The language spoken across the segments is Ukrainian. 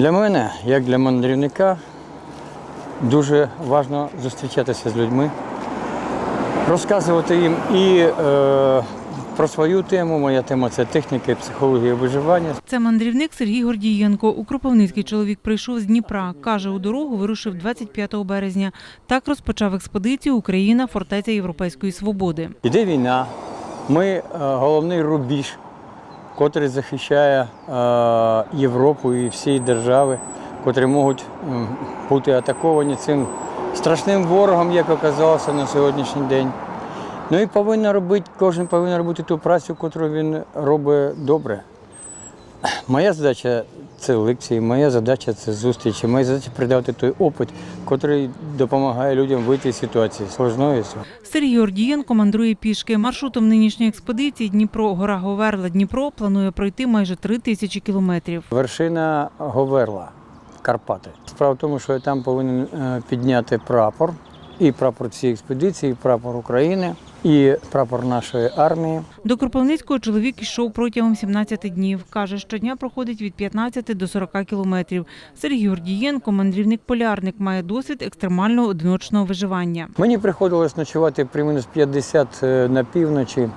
Для мене, як для мандрівника, дуже важливо зустрічатися з людьми, розказувати їм і е, про свою тему. Моя тема це техніка і психологія виживання. Це мандрівник Сергій Гордієнко. У Кропивницький чоловік прийшов з Дніпра. Каже, у дорогу вирушив 25 березня. Так розпочав експедицію Україна фортеця Європейської свободи. Іде війна. Ми е, головний рубіж, котрий захищає е, Європу і всі держави, котрі можуть бути атаковані цим страшним ворогом, як оказалося на сьогоднішній день. Ну і повинен робити, кожен повинен робити ту працю, яку він робить добре. Моя задача це лекції, моя задача це зустрічі, моя задача передати той опит, який допомагає людям вийти з ситуації сложної. Сергій Гордієнко мандрує пішки. Маршрутом нинішньої експедиції Дніпро, гора Говерла, Дніпро планує пройти майже три тисячі кілометрів. Вершина Говерла, Карпати. Справа в тому, що я там повинен е, підняти прапор, і прапор цієї експедиції, і прапор України, і прапор нашої армії. До Кропивницького чоловік йшов протягом 17 днів. Каже, щодня проходить від 15 до 40 кілометрів. Сергій Гордієнко, мандрівник-полярник, має досвід екстремального одиночного виживання. Мені приходилось ночувати при мінус 50 е, на півночі.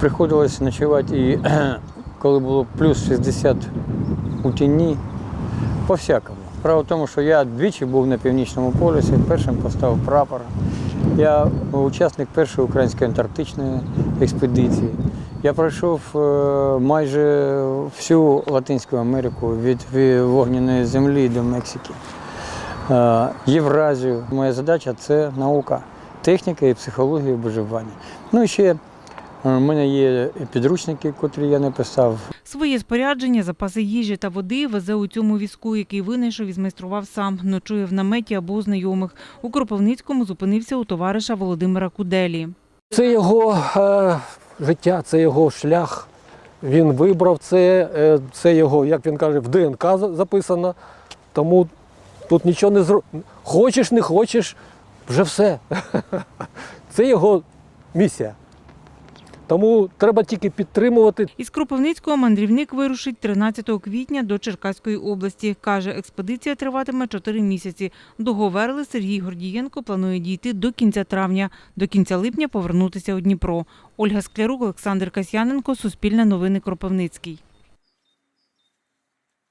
Приходилось ночувати і коли було плюс 60 у тіні. По-всякому. Справа в тому, що я двічі був на північному полюсі, першим поставив прапор. Я учасник першої української антарктичної експедиції. Я пройшов е, майже всю Латинську Америку від вогняної землі до Мексики. Е, Євразію. Моя задача це наука, техніка і психологія виживання. Ну і ще е, в мене є підручники, котрі я написав. Своє спорядження, запаси їжі та води везе у цьому візку, який винайшов і змайстрував сам. Ночує в наметі або у знайомих. У Кропивницькому зупинився у товариша Володимира Куделі. Це його е, життя, це його шлях. Він вибрав це, е, це його, як він каже, в ДНК за- записано. Тому тут нічого не зро... Хочеш, не хочеш, вже все. Це його місія. Тому треба тільки підтримувати. Із Кропивницького мандрівник вирушить 13 квітня до Черкаської області. Каже, експедиція триватиме 4 місяці. До Говерли Сергій Гордієнко планує дійти до кінця травня. До кінця липня повернутися у Дніпро. Ольга Склярук, Олександр Касьяненко, Суспільне новини Кропивницький.